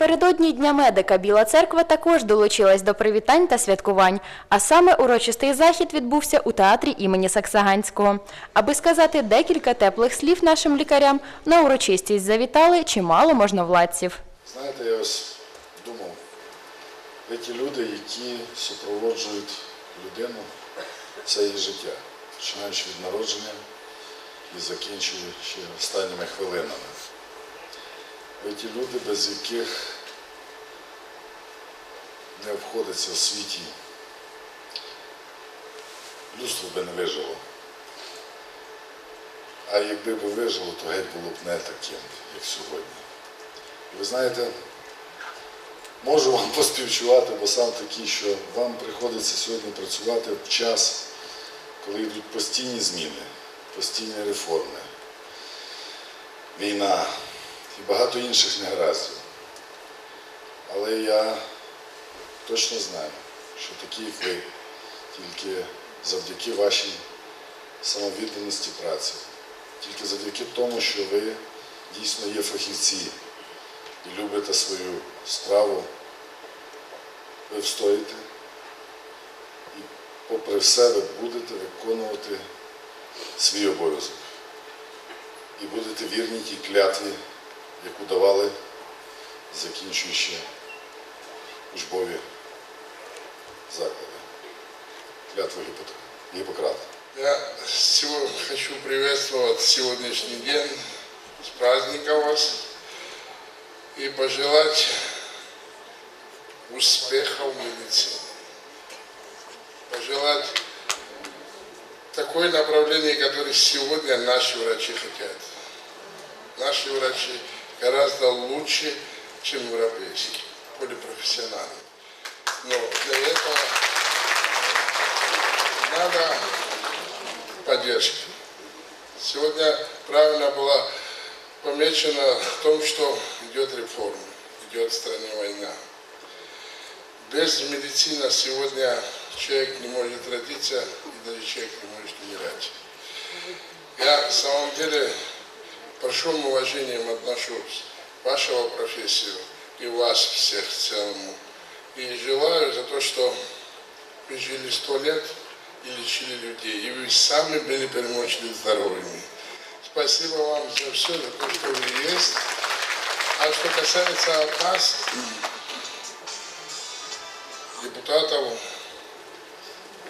Напередодні Дня медика Біла Церква також долучилась до привітань та святкувань, а саме урочистий захід відбувся у театрі імені Саксаганського. Аби сказати декілька теплих слів нашим лікарям, на урочистість завітали чимало можновладців. Знаєте, я ось думав, ви ті люди, які супроводжують людину все її життя, починаючи від народження і закінчуючи останніми хвилинами. Ви ті люди, без яких не обходиться в світі. Людство би не вижило. А якби би вижило, то геть було б не таким, як сьогодні. І ви знаєте, можу вам поспівчувати, бо сам такий, що вам приходиться сьогодні працювати в час, коли йдуть постійні зміни, постійні реформи, війна і багато інших негараздів. Але я точно знаю, що такі, як ви, тільки завдяки вашій самовідданості праці, тільки завдяки тому, що ви дійсно є фахівці і любите свою справу, ви встоїте і попри все ви будете виконувати свій обов'язок. І будете вірні тій клятві, яку давали, закінчуючи учбові заклади. Клятву Гіппократа. Я хочу приветствовать сегодняшний день, с праздником вас, и пожелать успеха в медицине. Пожелать такое направление, которое сегодня наши врачи хотят. Наши врачи гораздо лучше, чем европейские, более профессиональные. Но для этого надо поддержки. Сегодня правильно было помечено в том, что идет реформа, идет в стране война. Без медицины сегодня человек не может родиться, и даже человек не может умирать. Я в самом деле большим уважением отношусь к вашего профессию и вас всех в целом. И желаю за то, что вы жили сто лет и лечили людей. И вы сами были преимущественно здоровыми. Спасибо вам за все, за то, что вы есть. А что касается нас, депутатов,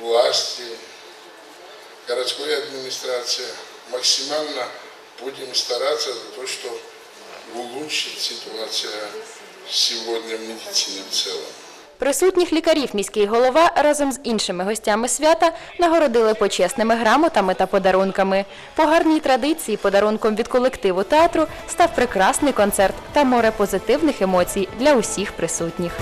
власти, городской администрации, максимально будем стараться за то, что улучшить ситуацию сегодня в медицине в целом. Присутніх лікарів міський голова разом з іншими гостями свята нагородили почесними грамотами та подарунками. По гарній традиції подарунком від колективу театру став прекрасний концерт та море позитивних емоцій для усіх присутніх.